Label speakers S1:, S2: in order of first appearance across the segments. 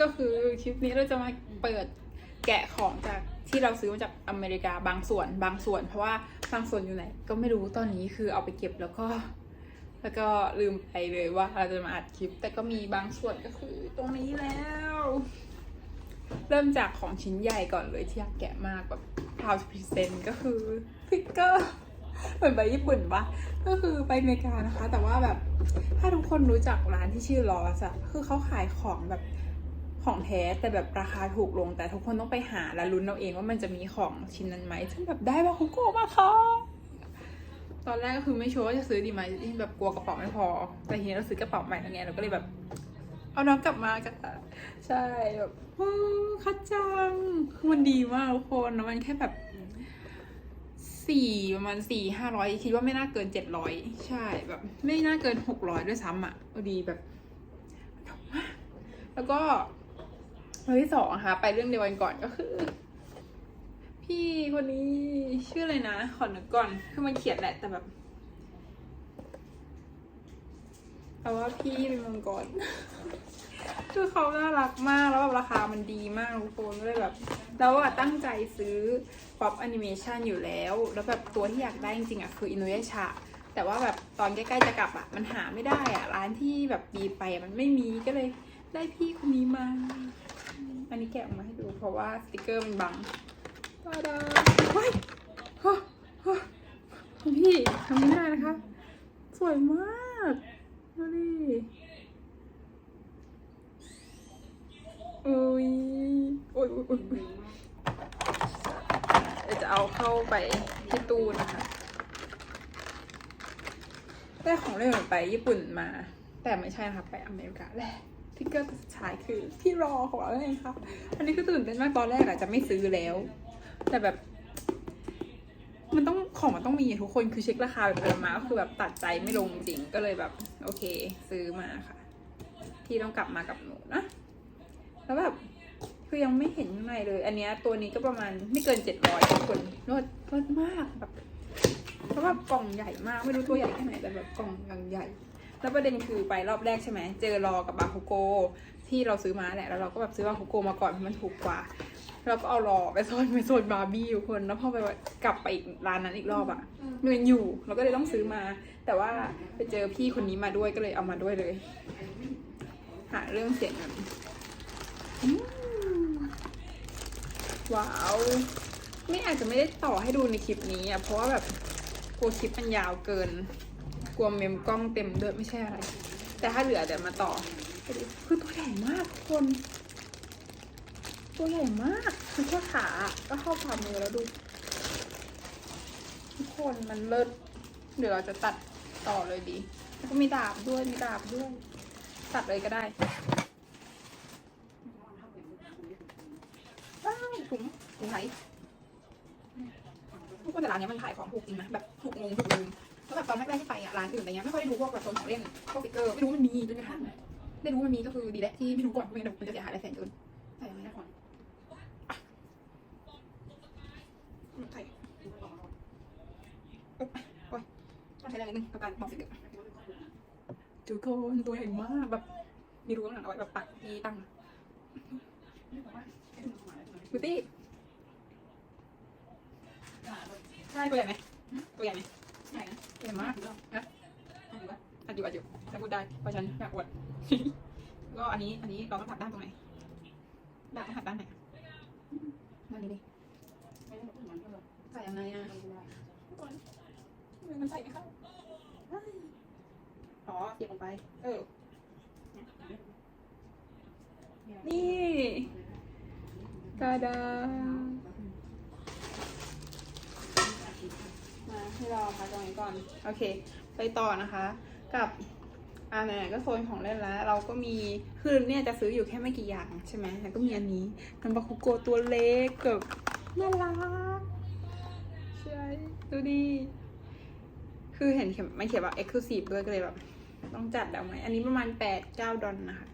S1: ก็คือคลิปนี้เราจะมาเปิดแกะของจากที่เราซื้อมาจากอเมริกาบางส่วนบางส่วน เพราะว่าบางส่วนอยู่ไหน ก็ไม่รู้ตอนนี้คือเอาไปเก็บแล้วก็ แล้วก็ลืมไปเลยว่าเราจะมาอัดคลิป แต่ก็มีบางส่วนก็คือตรงนี้แล้ว เริ่มจากของชิ้นใหญ่ก่อนเลยที่อยากแกะมากแบบ proud to present ก็คือฟิกเกอร์เหมือนไปญี่ปุ่นปะก็คือไปอเมริกานะคะ แต่ว่าแบบถ้าทุกคนรู้จักร้านที่ชื่อลอสอะคือเขาขายของแบบ ของแท้แต่แบบราคาถูกลง แต่ทุกคนต้องไปหาและลุ้นเอาเองว่ามันจะมีของชิ้นนั้นไหมซึ่งแบบได้บาคุโกะมาค่ะตอนแรกก็คือไม่ชัวร์ว่าจะซื้อดีไหมแบบกลัวกระเป๋าไม่พอ แต่ทีนี้เราซื้อกระเป๋าใหม่แล้วไงเราก็เลยแบบเอาน้องกลับมากันใช่แบบโอ้คัดจังมันดีมากทุกคนมันแค่แบบสี่ประมาณสี่ห้าร้อยคิดว่าไม่น่าเกินเจ็ดร้อยใช่แบบ ไม่น่าเกินหกร้อยด้วยซ้ำอะดีแบบถูกมากแล้วก็ เรื่องที่สองค่ะ ไปเรื่องเดียวกันก่อนก็คือ พี่คนนี้ชื่ออะไรนะ ขอนึกก่อน คือมันเขียนแหละ แต่แบบแต่ว่าพี่เป็นมังกรคือเขาน่ารักมากแล้วแบบราคามันดีมากทุกคนก็เลยแบบเราอะตั้งใจซื้อป๊อปแอนิเมชันอยู่แล้ว แล้วแบบตัวที่อยากได้จริงๆอะคืออินุยะชาแต่ว่าแบบตอนใกล้ๆจะกลับอะมันหาไม่ได้อะร้านที่แบบมีไปมันไม่มีก็เลยได้พี่คนนี้มา อันนี้แกะออกมาให้ดูเพราะว่าสติกเกอร์มันบังตาดาเฮ้ยฮะฮะคุณพี่ทำไม่ได้นะคะ สวยมากดูดิอุ้ยโอ้ยโอ้ยโอ้ยโอ้ยเดี๋ยวจะเอาเข้าไปที่ตู้นะคะได้ของเล่นไปญี่ปุ่นมา แต่ไม่ใช่นะคะไปอเมริกาแหละ ที่เกอร์สุดท้ายคือที่รอของเราเองค่ะ อันนี้ก็ตื่นเต้นมากตอนแรกอะจะไม่ซื้อแล้ว แต่แบบ มันต้องของมันต้องมีทุกคนคือเช็คราคาแบบไปมาก็คือแบบตัดใจไม่ลงจริงก็เลยแบบ โอเค ซื้อมาค่ะที่ต้องกลับมากับหนูนะแล้วแบบคือยังไม่เห็นข้างในเลย อันเนี้ยตัวนี้ก็ประมาณไม่เกินเจ็ดร้อยทุกคนลดลดมากแบบเพราะว่ากล่องใหญ่มากไม่รู้ตัวใหญ่แค่ไหนแต่แบบกล่องยังใหญ่ แล้วประเด็นคือไปรอบแรกใช่ไหม เจอรอกับบาคุโก ที่เราซื้อมาแหละ แล้วเราก็แบบซื้อบาคุโกมาก่อนเพราะมันถูกกว่า เราก็เอารอไปโซนไปโซนบาร์บี้ทุกคน แล้วพอไปกลับไปอีกร้านนั้นอีกรอบอะเงินอยู่ เราก็เลยต้องซื้อมา แต่ว่าไปเจอพี่คนนี้มาด้วยก็เลยเอามาด้วยเลย หาเรื่องเสียเงินว้าวไม่อาจจะไม่ได้ต่อให้ดูในคลิปนี้อะเพราะว่าแบบกลัวคลิปมันยาวเกิน กลัวเมมกล้องเต็มด้วยไม่ใช่อะไร แต่ถ้าเหลือเดี๋ยวมาต่อไปดูคือตัวใหญ่มากคน ตัวใหญ่มาก คือแค่ขา ก็เข้าฝ่ามือแล้วดู ทุกคนมันเลิศ เดี๋ยวเราจะตัดต่อเลยดี แล้วก็มีดาบด้วย มีดาบด้วย ตัดเลยก็ได้ว้ถุงถุงไหนทุกคนแต่ร้านนี้มันขายของถูกจริงนะแบบถูกงงถูกลืม แล้วแบบตอนแรกๆที่ไปอะร้านอื่นอะไรเงี้ยไม่ค่อยได้ดูพวกแบบโซนของเล่นพวกฟิกเกอร์ไม่รู้มันมีจนกระทั่งได้รู้มันมีก็คือดีแหละที่ไม่รู้ก่อนไม่งั้นเดี๋ยวมันจะเสียหายหลายแสนเกินใส่ยังไงได้ก่อนใส่โอ๊ยต้องใช้แรงนิดนึงกับการปอกฟิกเกอร์ทุกคนตัวใหญ่มากแบบมีรูข้าหลังเอาไว้แบบปักที่ตั้งบิวตี้ใช่ตัวใหญ่ไหมตัวใหญ่ไหมใหญ่นะ ตัวใหญ่มากนะอัดอยู่อัดอยู่จะพูดได้เพราะฉันอยากอวดก็อันนี้อันนี้เราต้องถักด้านตรงไหนด้านต้องถักด้านไหนด้านนี้ดิใส่ยังไงอะมันใส่ไม่เข้าอ๋อเก็บลงไป เออ นี่ตาดา มา ให้เราพักตรงนี้ก่อน โอเค ไปต่อนะคะ กับอ่าไหนๆก็โซนของเล่นแล้ว เราก็มีคือเนี่ยจะซื้ออยู่แค่ไม่กี่อย่างใช่ไหมแล้วก็มีอันนี้มันบาคุโกะตัวเล็กแบบน่ารักใช่ดูดิคือเห็นเขียนมันเขียนว่า exclusive ด้วยก็เลยแบบ ต้องจัดแล้วไหมอันนี้ประมาณแปดเก้าดอลนะคะ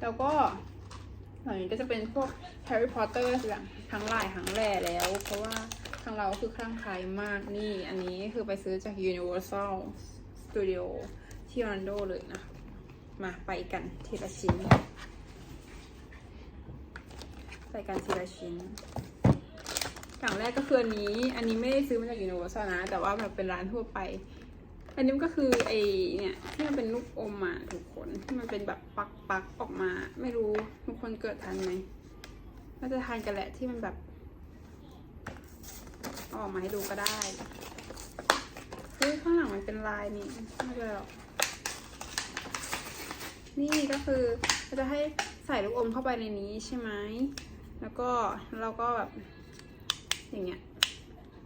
S1: แล้วก็หลังนี้ก็จะเป็นพวกแฮร์รี่พอตเตอร์ทั้งหลายทั้งแหล่แล้ว เพราะว่าางเราคือคลั่งไคล้มากนี่ อันนี้คือไปซื้อจาก Universal Studio ที่อ r ันโดเลยนะคะ มาไปกันทีละชิ้น ไปกันทีละชิ้นอย่างแรกก็คืออันนี้ อันนี้ไม่ได้ซื้อมาจากยูนิเวอร์แซลนะ แต่ว่าแบบเป็นร้านทั่วไป อันนี้ก็คือไอเนี่ยที่มันเป็นลูกอมอะทุกคนที่มันเป็นแบบปักปักๆออกมา ไม่รู้ทุกคนเกิดทันไหมน่าจะทานกันแหละที่มันแบบ ออกมาให้ดูก็ได้เฮ้ยข้างหลังมันเป็นลายนี่ไม่เป็นไรหรอกนี่ก็คือเราจะให้ใส่ลูกอมเข้าไปในนี้ใช่ไหม แล้วก็เราก็แบบอย่างเงี้ย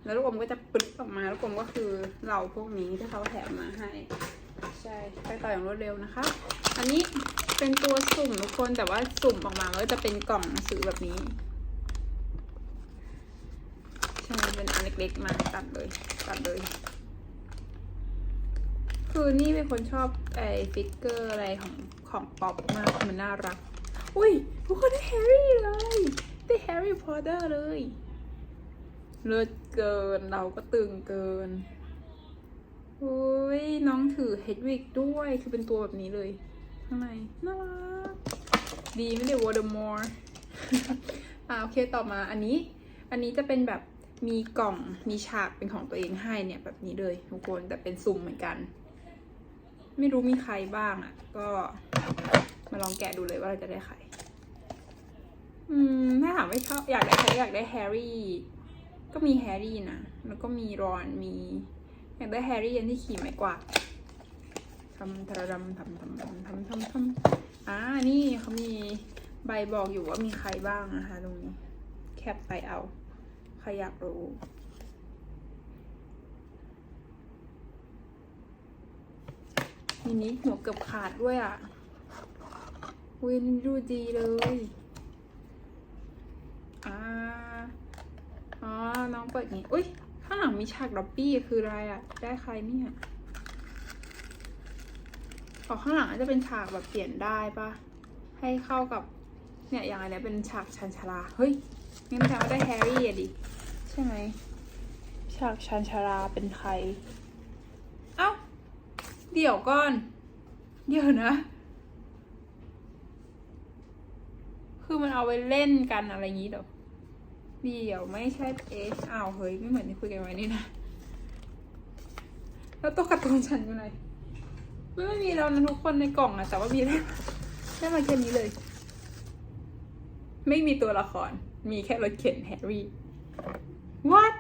S1: แล้วลูกอมก็จะปึกออกมา ลูกอมก็คือเราพวกนี้ที่เขาแถมมาให้ ใช่ ไปต่ออย่างรวดเร็วนะคะ อันนี้เป็นตัวสุ่มทุกคน แต่ว่าสุ่มออกมาแล้วจะเป็นกล่องหนังสือแบบนี้ เป็นอันเล็กๆมาตัดเลย ตัดเลย คือนี่เป็นคนชอบไอ้ฟิกเกอร์อะไรของของป๊อปมาก มันน่ารัก อุ้ยทุกคนได้แฮร์รี่เลยได้แฮร์รี่พอตเตอร์เลย เลิศเกินเราก็ตึงเกินโอ้ยน้องถือเฮดวิกด้วยคือเป็นตัวแบบนี้เลย ข้างในน่ารัก ดีไม่ได้วอเดอร์มอร์อ่าโอเคต่อมาอันนี้ อันนี้จะเป็นแบบ มีกล่องมีฉากเป็นของตัวเองให้เนี่ยแบบนี้เลยทุกคนแต่เป็นซุ่มเหมือนกัน ไม่รู้มีใครบ้างอะ่ะ ก็มาลองแกะดูเลยว่าเราจะได้ใคร อืมถ้าถามไม่ชอบอยากได้ใครอยากได้แฮร์รี่ ก็มีแฮร์รี่นะแล้วก็มีรอนมี อยากได้แฮร์รี่อันที่ขี่ไม้กวาดทำทำทำทำทำทำทำทำทำอ่านี่เขามีใบบอกอยู่ว่ามีใครบ้างนะคะตรงนี้แคปไปเอา ใครอยากรู้ นี่นี้หัวเกือบขาดด้วยอะวินดูดีเลย อ่า อ๋อ น้องเปิดอย่างนี้ อุ้ย ข้างหลังมีฉากด็อบบี้คืออะไรอะ่ะ ได้ใครเนี่ยขอข้างหลังอาจจะเป็นฉากแบบเปลี่ยนได้ปะให้เข้ากับ เนี่ยอย่างอันเนี้ยเป็นฉากชันชาลา เฮ้ยงั้นแปลว่าได้แฮร์รี่อะดิ ใช่ไหมฉากชันชาลาเป็นใคร เอ้า เดี๋ยวก่อน เดี๋ยวนะ คือมันเอาไปเล่นกันอะไรอย่างนี้เหรอเดี๋ยวไม่ใช่เอชอ้าว เฮ้ย ไม่เหมือนที่คุยกันไว้นี่นะ แล้วตัวการ์ตูนฉันอยู่ไหนไม่ไม่มีแล้วนะทุกคนในกล่องอะแต่ว่ามีได้ได้มาแค่นี้เลย ไม่มีตัวละคร มีแค่รถเข็นแฮร์รี่ what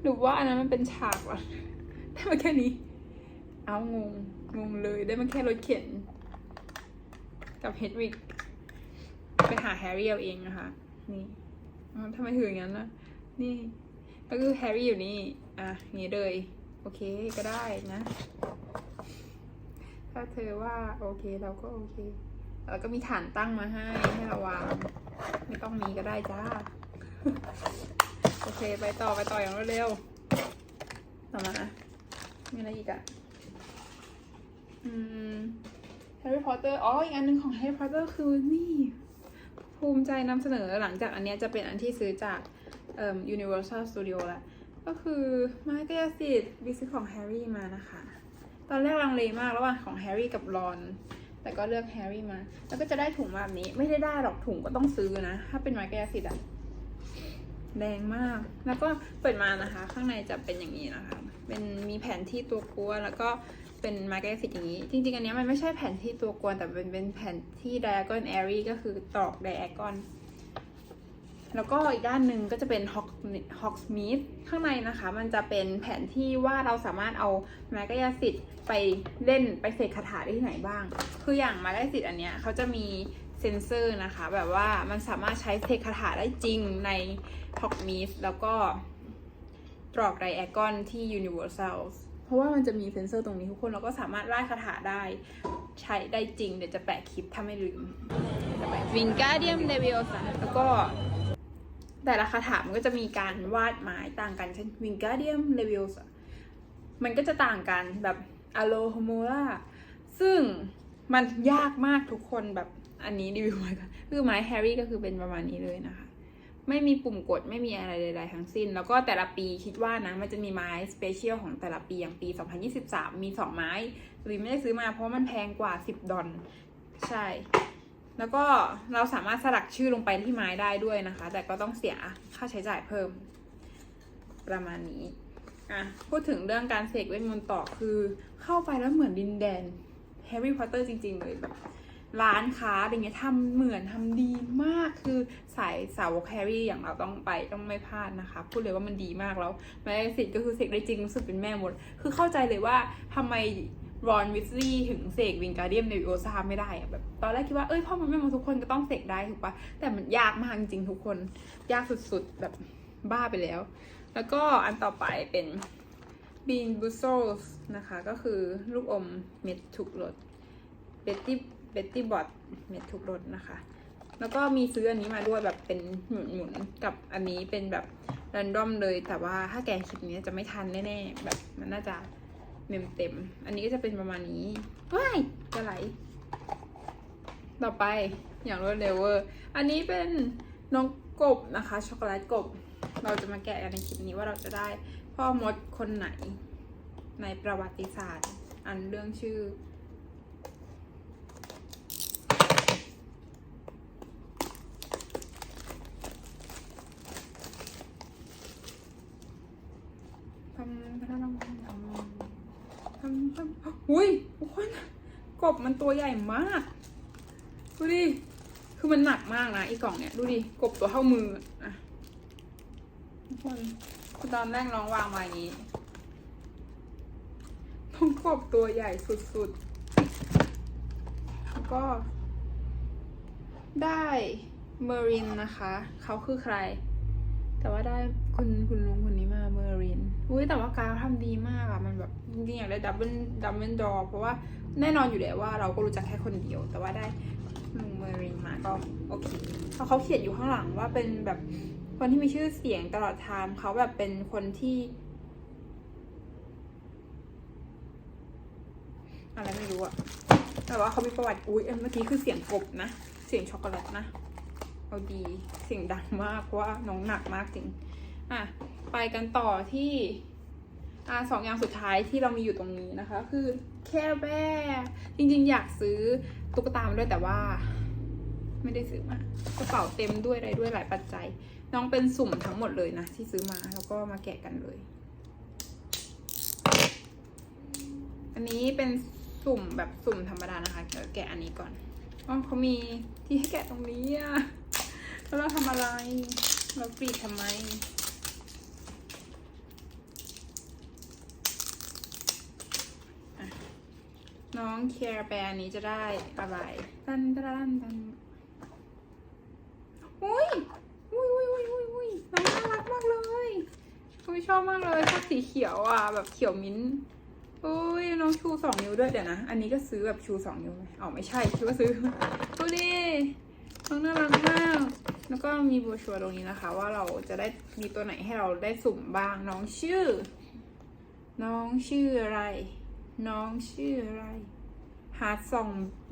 S1: หรือว่าอันนั้นมันเป็นฉากวะได้มาแค่นี้ เอางง งงเลยได้มาแค่รถเข็น กับเฮดวิกไปหาแฮร์รี่เอาเองนะคะ นี่ทำไมถึงอย่างนั้นนะนี่ก็คือแฮร์รี่อยู่นี่ อะงนี้เลย โอเคก็ได้นะ ถ้าเธอว่าโอเคเราก็โอเค แล้วก็มีฐานตั้งมาให้ให้เราวาง ไม่ต้องมีก็ได้จ้า โอเคไปต่อไปต่ออย่างรวดเร็วต่อมา มีอะไรอีกอะอืมแฮร์รี่พอตเตอร์อ๋ออีกอันหนึ่งของแฮร์รี่พอตเตอร์คือนี่ ภูมิใจนำเสนอหลังจากอันเนี้ยจะเป็นอันที่ซื้อจากเอ่อ Universal Studio ล้วก็คือไม้กายสิทธิ์บิซื้อของแฮร์รี่มานะคะ ตอนแรกลังเลมากระหว่างของแฮร์รี่กับรอน แต่ก็เลือกแฮร์รี่มา แล้วก็จะได้ถุงมาแบบนี้ ไม่ได้ได้หรอกถุงก็ต้องซื้อนะ ถ้าเป็นไม้กายสิทธิ์อะแดงมาก แล้วก็เปิดมานะคะ ข้างในจะเป็นอย่างนี้นะคะ เป็นมีแผนที่ตัวกลัวแล้วก็เป็นไม้กายสิทธิ์อย่างนี้ จริงๆ อันนี้มันไม่ใช่แผนที่ตัวกวนแต่เป็นเป็นแผนที่ไดอะกอนแอรี่ก็คือตรอกไดอะกอน แล้วก็อีกด้านหนึ่งก็จะเป็น Hawk Hogsmeade ข้างในนะคะ มันจะเป็นแผนที่ว่าเราสามารถเอาไม้กายสิทธิ์ไปเล่นไปเสกคาถาได้ที่ไหนบ้าง คืออย่างไม้กายสิทธิ์อันเนี้ยเขาจะมีเซนเซอร์นะคะ แบบว่ามันสามารถใช้เสกคาถาได้จริงใน Hogsmeade แล้วก็ตรอก Diagon ที่ Universal เพราะว่ามันจะมีเซนเซอร์ตรงนี้ทุกคนเราก็สามารถไล่คาถาได้ใช้ได้จริง เดี๋ยวจะแปะคลิปถ้าไม่ลืมจะแปะ Wingardium Leviosa แล้วก็ แต่ละคาถามันก็จะมีการวาดไม้ต่างกันเช่น Wingardium Leviosa มันก็จะต่างกันแบบ Alohomora ซึ่งมันยากมากทุกคนแบบอันนี้รีวิวไว้ก่อนคือไม้แฮร์รี่ก็คือเป็นประมาณนี้เลยนะคะ ไม่มีปุ่มกดไม่มีอะไรใดๆทั้งสิ้น แล้วก็แต่ละปีคิดว่านะ มันจะมีไม้สเปเชียลของแต่ละปีอย่างปี 2023 มี 2 ไม้วีไม่ได้ซื้อมาเพราะมันแพงกว่า 10 ดอลใช่ แล้วก็เราสามารถสลักชื่อลงไปที่ไม้ได้ด้วยนะคะ แต่ก็ต้องเสียค่าใช้จ่ายเพิ่ม ประมาณนี้อะพูดถึงเรื่องการเสกเวทมนต์ต่อคือเข้าไปแล้วเหมือนดินแดนแฮร์รี่พอตเตอร์จริง ๆ เลยแบบร้านค้าอะไรเงี้ยทำเหมือนทำดีมากคือสายสาวแฮร์รี่อย่างเราต้องไปต้องไม่พลาดนะคะ พูดเลยว่ามันดีมากแล้วแม้สิทธิ์ก็คือเสกได้จริงรู้สึกเป็นแม่หมด คือเข้าใจเลยว่าทำไม รอนวิสลีย์ถึงเสกวิงการเดียมในวิโอซาไม่ได้อะแบบตอนแรกคิดว่าเอ้ยพ่อมันแม่มดทุกคนก็ต้องเสกได้ถูกปะแต่มันยากมากจริงๆทุกคน ยากสุดๆ แบบบ้าไปแล้ว แล้วก็อันต่อไปเป็น Bean b u s o s นะคะ ก็คือลูกอมเม็ดทุกรส Betty Betty Bot เม็ดทุกรสนะคะ แล้วก็มีซื้ออันนี้มาด้วยแบบเป็นหมุนหมุนกับอันนี้เป็นแบบรันดอมเลย แต่ว่าถ้าแกคลิปนี้จะไม่ทันแน่ๆแบบมันน่าจะ เมมเต็ม อันนี้ก็จะเป็นประมาณนี้ว้ายจะไหล ต่อไปอย่างรวดเร็วเวอร์อันนี้เป็นน้องกบนะคะ ช็อกโกแลตกบ เราจะมาแกะกันในคลิปนี้ว่าเราจะได้พ่อมดคนไหนในประวัติศาสตร์ อันเรื่องชื่อ ทำทำทำทำทำทำทำ อุ้ยทุกคนกบมันตัวใหญ่มาก ดูดิ คือมันหนักมากนะไอีกล่องเนี่ย ดูดิ กบตัวเท่ามืออะทุกคนคือตอนแรกลองวางมาอย่างนี้ต้องกบตัวใหญ่สุดๆ แล้วก็ ได้เมอรินนะคะ เขาคือใคร แต่ว่าได้ คุณคุณลุงคนนี้มาเมอรินอุ้ยแต่ว่ากราฟทำดีมากอะมันแบบจริงๆอยากได้ดับเบิลดับเบิลดอเพราะว่าแน่นอนอยู่แล้วว่าเราก็รู้จักแค่คนเดียว แต่ว่าได้ลุงเมอรินมาก็โอเคเพราะเขาเขียนอยู่ข้างหลังว่าเป็นแบบคนที่มีชื่อเสียงตลอดทางเขาแบบเป็นคนที่ อะไรไม่รู้อะแต่ว่าเขามีประวัติอุ้ยเมื่อกี้คือเสียงกบนะ เสียงช็อกโกแลตนะ เอาดีเสียงดังมากเพราะว่าน้องหนักมากจริง อะไปกันต่อที่อะสองอย่างสุดท้ายที่เรามีอยู่ตรงนี้นะคะ คือแค่แบ่จริงๆ อยากซื้อตุ๊กตามาด้วยแต่ว่า ไม่ได้ซื้อมากระเป๋าเต็มด้วยอะไรด้วยหลายปัจจัย น้องเป็นสุ่มทั้งหมดเลยนะที่ซื้อมาแล้วก็มาแกะกันเลย อันนี้เป็นสุ่มแบบสุ่มธรรมดานะคะเดี๋ยวแกะอันนี้ก่อนอ๋อเขามีที่ให้แกะตรงนี้อะแล้วเราทำอะไร เรากรีดทำไม อะ น้องแคร์แบรนนี้จะได้อะไรตันตันตันอุ้ยอุ้ยอุ้ยอุ้ยอุ้ยอุ้ยน้องน่ารักมากเลยอุ้ยชอบมากเลยชอบสีเขียวอะแบบเขียวมิ้นอุ้ยน้องชูสองนิ้วด้วยเดี๋ยวนะ อันนี้ก็ซื้อแบบชูสองนิ้วไหมอ๋อไม่ใช่คิดว่าซื้อดูดิน้องน่ารักมากแล้วก็มีโบรชัวตรงนี้นะคะ ว่าเราจะได้มีตัวไหนให้เราได้สุ่มบ้างน้องชื่อ น้องชื่ออะไร น้องชื่ออะไร ฮาร์ดซอง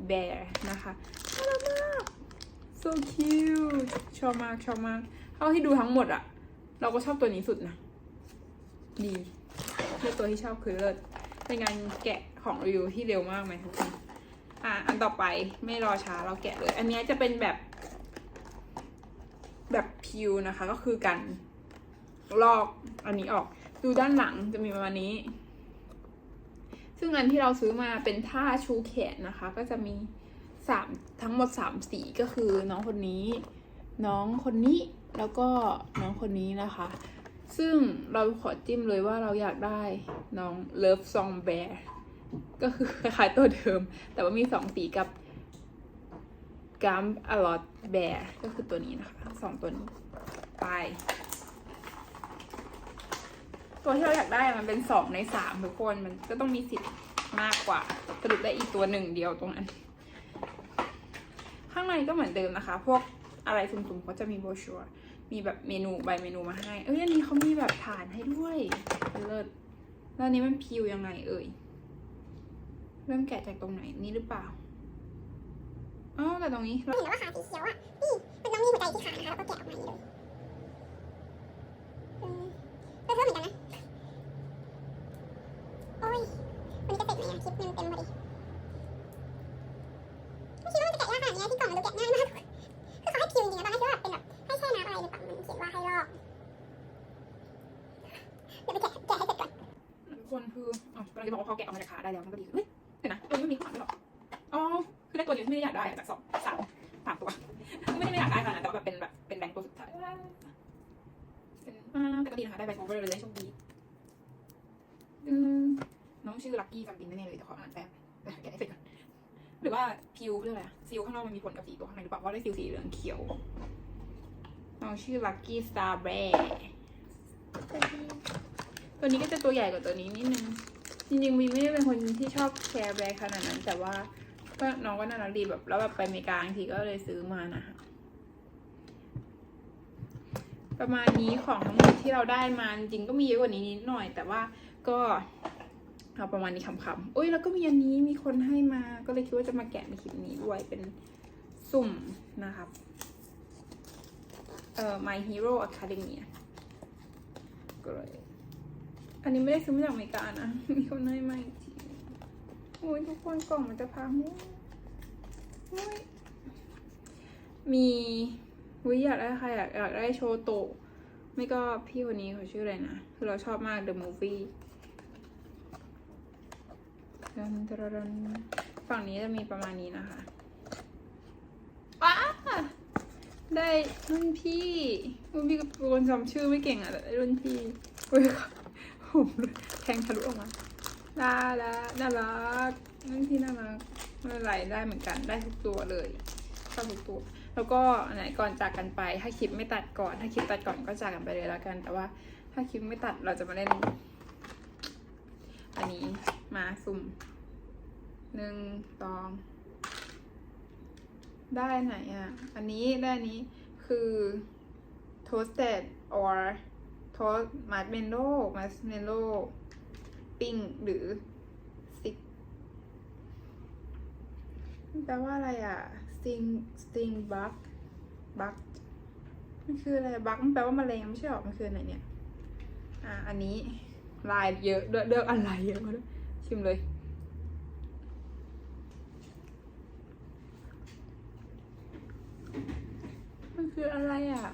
S1: แบร์นะคะน่ารักมาก so cute ชอบมากชอบมากเท่าที่ดูทั้งหมดอะเราก็ชอบตัวนี้สุดนะ ดีเลือกตัวที่ชอบคือเลิศเป็นงานแกะของรีวิวที่เร็วมากไหมทุกคนอะอันต่อไปไม่รอช้าเราแกะเลย อันนี้จะเป็นแบบ แบบพิวนะคะ ก็คือกันลอกอันนี้ออก ดูด้านหลังจะมีประมาณนี้ ซึ่งอันที่เราซื้อมาเป็นท่าชูแขนนะคะ ก็จะมีสามทั้งหมดสามสีก็คือน้องคนนี้ น้องคนนี้แล้วก็น้องคนนี้นะคะ ซึ่งเราขอจิ้มเลยว่าเราอยากได้น้องเลิฟซองแบร์ก็คือคล้ายๆตัวเดิม แต่ว่ามีสองสีกับกัมอลอตแบร์ก็คือตัวนี้นะคะสองตัวนี้ไป ตัวที่เราอยากได้มันเป็นสองในสามทุกคนมันก็ต้องมีสิทธิ์มากกว่าสรุปได้อีกตัวหนึ่งเดียวตรงนั้น ข้างในก็เหมือนเดิมนะคะ พวกอะไรสุ่มๆขาจะมีโบชัวมีแบบเมนูใบเมนูมาให้ เอ้ยอันนี้เขามีแบบฐานให้ด้วยเลิศแล้วนี้มันพิวยังไงเอ่ย เริ่มแกะจากตรงไหนนี่หรือเปล่าอ๋อแต่ตรงนี้เห็
S2: นว่าขาสีเขียวอะนี่มันต้องมีหัวใจที่ขานะคะแล้วก็แกะออกมาอย่ด้เลยเออเพิ่มเหมือนกันนะ คลิปเต็มเต็มพอดีไม่คิดว่ามันจะแกะยากขนาดนี้ที่กล่องมันดูแกะง่ายมากคือเขาให้คิวจริงๆนะตอนแรกคิดว่าแบบเป็นแบบให้แช่น้ำอะไรหรือเปล่ามันเขียนว่าให้ลอกเดี๋ยวไปแกะแกะให้เสร็จก่อน
S1: ทุกคนคืออ๋อกำลังจะบอกว่าเขาแกะออกมาจากขาได้แล้วมันก็ดีขึ้นเฮ้ยเดี๋ยวนะตัวนี้ไม่มีขวางหรอกอ๋อคือได้ตัวเดียวที่ไม่ได้อยากได้จากสองสามสามตัวไม่ได้ไม่อยากได้ขนาดนั้นแต่ว่าแบบเป็นแบบเป็นแบงค์ตัวสุดท้ายเป็นอ่าแต่ก็ดีนะคะได้ใบโอเวอร์เลยโชคดีอืม น้องชื่อลักกี้ซัมติงแน่ๆเลยแต่ขออ่านแป๊บแต่แกะให้เสร็จก่อนหรือว่าพิวเรื่องอะไรซิลข้างนอกมันมีผลกับสีตัวข้างในหรือเปล่าเพราะได้ซิลสีเหลืองเขียว น้องชื่อลักกี้สตาร์แบร์ตัวนี้ก็จะตัวใหญ่กว่าตัวนี้นิดนึง จริงๆวีไม่ได้เป็นคนที่ชอบแคร์แบร์ขนาดนั้น แต่ว่าก็น้องก็น่ารักดีแบบแล้วแบบไปอเมริกาบางทีก็เลยซื้อมานะคะประมาณนี้ของทั้งหมดที่เราได้มาจริงก็มีเยอะกว่านี้นิดหน่อย แต่ว่าก็ เอาประมาณนี้คำๆอุ้ยแล้วก็มีอันนี้มีคนให้มา ก็เลยคิดว่าจะมาแกะในคลิปนี้ด้วยเป็นสุ่มนะครับ เอ่อ My Hero Academia ก็เลยอันนี้ไม่ได้ซื้อมาจากอเมริกานะ มีคนให้มาอีกทีโอ้ยทุกคนกล่องมันจะพังโอ้ยมีวิอยากได้ใครอยากอยากได้โชโตะไม่ก็พี่คนนี้เขาชื่ออะไรนะ คือเราชอบมาก The Movie ฝั่งนี้จะมีประมาณนี้นะคะว้าได้รุ่นพี่รุ่นพี่ก็เป็นคนจำชื่อไม่เก่งอะแต่ได้รุ่นพี่เฮ้ยผมแทงทะลุออกมาน่ารักน่ารักนั่นที่น่ารักไม่เป็นไรได้เหมือนกันได้ทุกตัวเลยชอบทุกตัวแล้วก็อันไหนก่อนจากกันไป ถ้าคลิปไม่ตัดก่อน ถ้าคลิปตัดก่อนก็จากกันไปเลยแล้วกัน แต่ว่าถ้าคลิปไม่ตัดเราจะมาเล่น อันนี้ มาสุ่มหนึ่งสองได้ไหนอะ อันนี้ได้นี้คือ toasted or โทสมาร์เมนโลมาร์เมนโลปิ้งหรือสติกแปลว่าอะไรอะสติงสติงบักบักมันคืออะไรบักมันแปลว่าแมลงไม่ใช่หรอ มันคืออะไรเนี่ย อะอันนี้ลายเยอะด้วยเลือกอะไรเยอะมาด้วย ชิมเลย มันคืออะไรอะ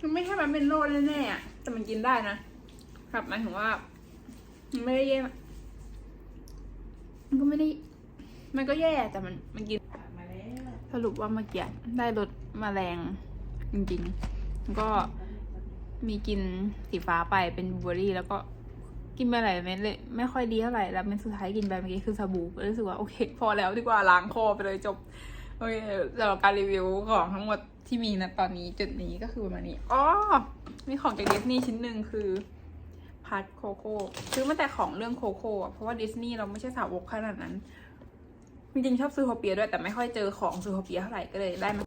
S1: มันไม่ใช่มันเป็นโรคแน่ๆอะแต่มันกินได้นะ ครับหมายถึงว่า มันไม่ได้แย่ มันก็ไม่ได้ มันก็แย่แต่มันมันกิน
S3: มาแล้ว
S1: สรุปว่าเมื่อกี้ได้รสมแมลงจริงๆแล้วก็ มีกินสีฟ้าไปเป็นบลูเบอร์รี่ แล้วก็กินไปหลายเม็ดเลยไม่ค่อยดีเท่าไหร่แล้วเม็ดสุดท้ายกินไปเมื่อกี้คือสบู่ก็รู้สึกว่าโอเค พอแล้วดีกว่าล้างคอไปเลยจบโอเคสำหรับการรีวิวของทั้งหมดที่มีนะตอนนี้จุดนี้ก็คือประมาณนี้อ๋อมีของจากดิสนีย์ชิ้นหนึ่งคือพัดโคโค่ซื้อมาแต่ของเรื่องโคโค่เพราะว่าดิสนีย์เราไม่ใช่สาวกขนาดนั้นจริงๆชอบซื้อโฮเปียด้วยแต่ไม่ค่อยเจอของซื้อโฮเปียเท่าไหร่ก็เลยได้มา